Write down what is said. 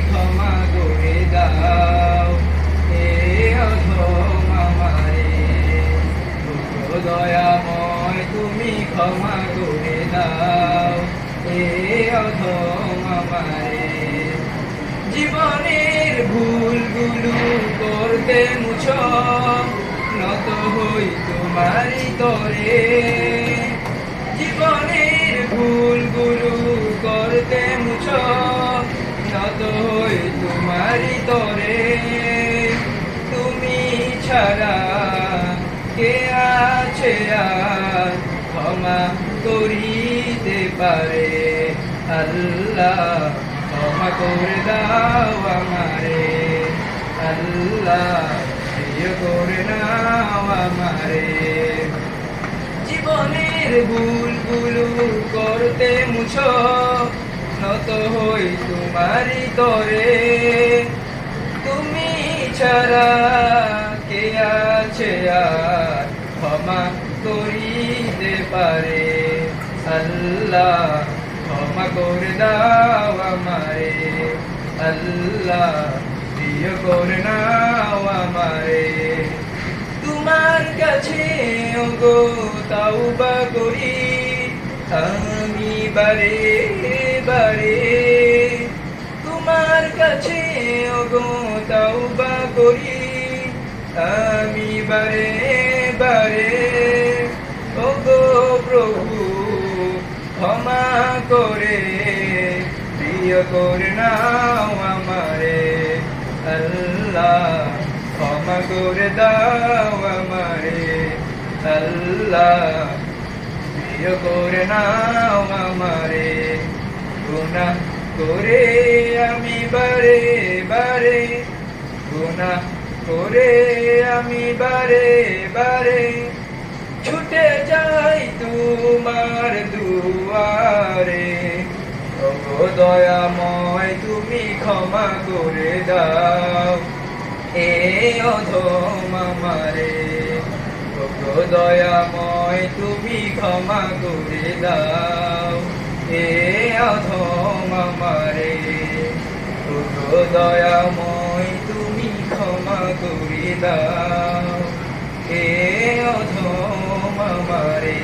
ক্ষমা করে দাও। হে অধম আমারে তুমি ক্ষমা করে দাও। হে অধম আমারে, জীবনের ভুলগুলো করতে মুছ, নত হই তোমারই তরে। জীবনের ভুলগুলো করতে মুছ ছাড়া কে আছে আর ক্ষমা করিতে পারে? আল্লাহ, ক্ষমা করে দাও আমারে। আল্লাহ করে নাও আমারে। জীবনের ভুলগুলো করতে মুছ, নত হই তোমারি তরে। তুমি ছাড়া আর ক্ষমা করিতে পারে। আল্লাহ ক্ষমা করে দাও আমারে। আল্লাহ প্রিয় করে নাও আমারে। তোমার কাছে গো তাওবা করি। আমি বারে বারে। তোমার কাছে গো তাওবা করি। আমি বারে বারে ও গো প্রভু, ক্ষমা করে, প্রিয় করে নাও আমারে। আল্লাহ, ক্ষমা করে দাও আমারে। আল্লাহ, প্রিয় করে নাও আমারে। গুনা করে আমি বারে বারে গুনা করে আমি বারে বারে ছুটে যাই তোমার দুয়ারে। দয়াময়, তুমি ক্ষমা করে দাও। এ অধম আমারে দয়াময়, তুমি ক্ষমা করে দাও। এ অধম আমারে দয়াময় করে দাও এ অধম আমারে